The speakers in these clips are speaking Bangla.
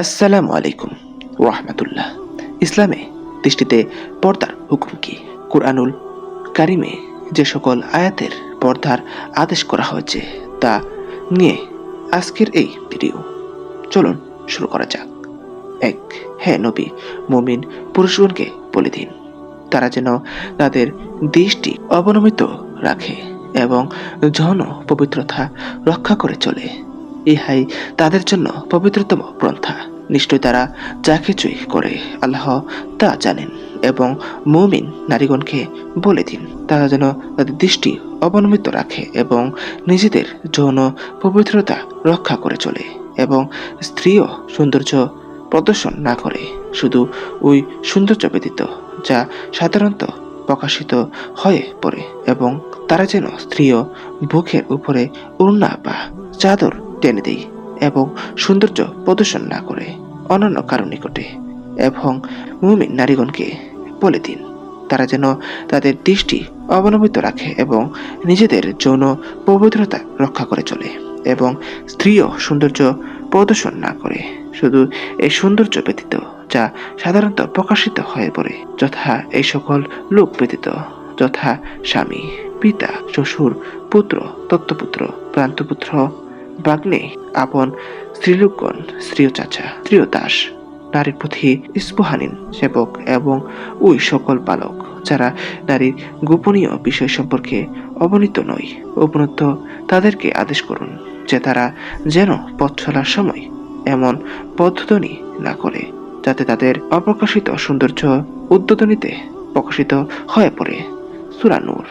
আসসালামু আলাইকুম ওরহমতুল্লাহ ইসলামে দৃষ্টিতে পর্দার হুকুম কি? কুরআনুল কারিমে যে সকল আয়াতের পর্দার আদেশ করা হয়েছে তা নিয়ে আজকের এই ভিডিও। চলুন শুরু করা যাক। এক হ্যাঁ নবী, মুমিন পুরুষগণকে বলে দিন, তারা যেন তাদের দৃষ্টি অবনমিত রাখে এবং যৌন পবিত্রতা রক্ষা করে চলে। ইহাই তাদের জন্য পবিত্রতম পন্থা নিশ্চয় তারা যা কিছুই করে, আল্লাহ তা জানেন এবং মুমিন নারীগণকে বলে দিন। তারা যেন তাদের দৃষ্টি অবনমিত রাখে এবং নিজেদের যৌন পবিত্রতা রক্ষা করে চলে এবং স্ত্রীও সৌন্দর্য প্রদর্শন না করে। শুধু ওই সৌন্দর্য ব্যতীত যা সাধারণত প্রকাশিত হয়ে পড়ে এবং তারা যেন স্ত্রীও বুকের উপরে উড়না বা চাদর টেনে দেয় এবং সৌন্দর্য প্রদর্শন না করে অন্যান্য কারণ নিকটে এবং মুমিন নারীগণকে বলে দিন, তারা যেন তাদের দৃষ্টি অবলম্বিত রাখে এবং নিজেদের যৌন পবিত্রতা রক্ষা করে চলে এবং স্ত্রীও সৌন্দর্য প্রদর্শন না করে। শুধু এই সৌন্দর্য ব্যতীত যা সাধারণত প্রকাশিত হয়ে পড়ে, যথা এই সকল লোক ব্যতীত, যথা স্বামী, পিতা, শ্বশুর, পুত্র দত্তপুত্র প্রান্তপুত্র বাগ্নে আপন স্ত্রীলোকগণ স্ত্রীয় চাচা, স্ত্রীয় দাস, নারীর প্রতি স্পহানীন সেবক এবং ওই সকল বালক যারা নারীর গোপনীয় বিষয় সম্পর্কে অবনীত নয় উপনত তাদেরকে আদেশ করুন যে তারা যেন পথ চলার সময় এমন পদ্ধতি না করে, যাতে তাদের অপ্রকাশিত সৌন্দর্য উদ্বোধনীতে প্রকাশিত হয়ে পড়ে। সুরানুর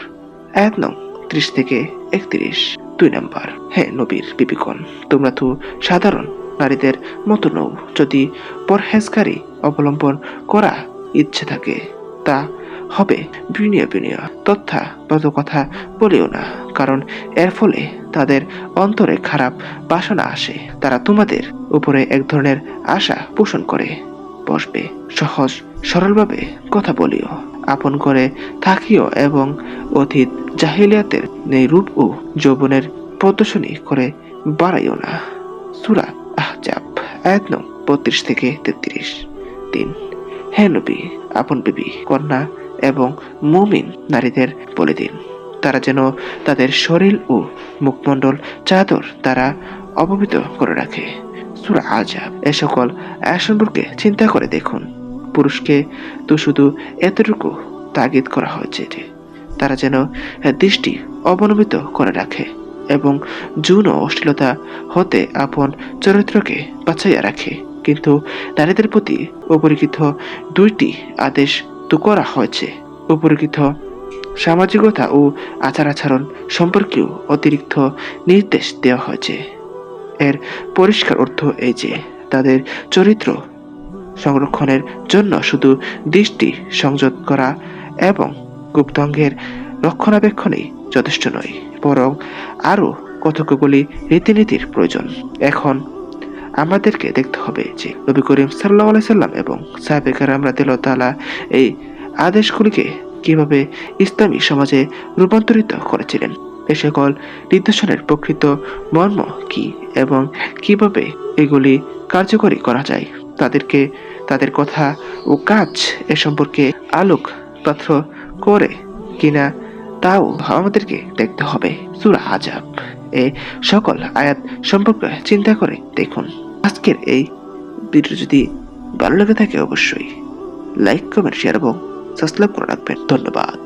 এক নং ত্রিশ থেকে একত্রিশ, দুই নাম্বার। হ্যাঁ নবীর বিপিকন তোমরা তো সাধারণ নারীদের মতো নও। যদি পরহেজকারী অবলম্বন করা ইচ্ছে থাকে, তা হবে বিনিয়োগ বিনিয়োগ তথা বদ কথা বলিও না, কারণ এর ফলে তাদের অন্তরে খারাপ বাসনা আসে। তারা তোমাদের উপরে এক ধরনের আশা পোষণ করে। বসবে, সহজ, সরলভাবে কথা বলিও। আপন করে থাকিও এবং অতীত জাহিলিয়াতের নেই রূপ ও যৌবনের প্রদর্শনী করে বাড়াইও না। সুরা আহজাব, আয়াত নং বত্রিশ থেকে তেত্রিশ। তিন হ্যাঁ নবী, আপন বিবি, কন্যা এবং মুমিন নারীদের বলে দিন। তারা যেন তাদের শরীর ও মুখমণ্ডল চাদর তারা অপবিত করে রাখে। সুরা আজাব, এ সকল সম্পর্কে চিন্তা করে দেখুন। পুরুষকে তো শুধু এতটুকু তাগিদ করা হয়েছে যে তারা যেন দৃষ্টি অবনমিত করে রাখে। এবং যৌন অশ্লীলতা হতে আপন চরিত্রকে বাঁচাইয়া রাখে। কিন্তু নারীদের প্রতি উপরিকৃত দুইটি আদেশ তো করা হয়েছে। উপরিকৃত সামাজিকতা ও আচার আচরণ সম্পর্কেও অতিরিক্ত নির্দেশ দেওয়া হয়েছে। এর পরিষ্কার অর্থ এই যে, তাদের চরিত্র সংরক্ষণের জন্য শুধু দৃষ্টি সংযত করা এবং গুপ্তাঙ্গের রক্ষণাবেক্ষণেই যথেষ্ট নয়, বরং আরও কতকগুলি রীতিনীতির প্রয়োজন। এখন আমাদেরকে দেখতে হবে যে নবী করিম সাল্লাহ সাল্লাম এবং সাহেবেকার আমরা তালা এই আদেশগুলিকে কীভাবে ইসলামী সমাজে রূপান্তরিত করেছিলেন, এ সকল নির্দেশনের প্রকৃত মর্ম কি এবং কীভাবে এগুলি কার্যকরী করা যায়, তাদেরকে, তাদের কথা ও কাজ এ সম্পর্কে আলোক পাত্র করে কিনা তাও আমাদেরকে দেখতে হবে। সুরা আজাব এ সকল আয়াত সম্পর্কে চিন্তা করে দেখুন। আজকের এই ভিডিও যদি ভালো লেগে থাকে অবশ্যই, লাইক, কমেন্ট শেয়ার এবং সাবস্ক্রাইব করে রাখবেন। ধন্যবাদ।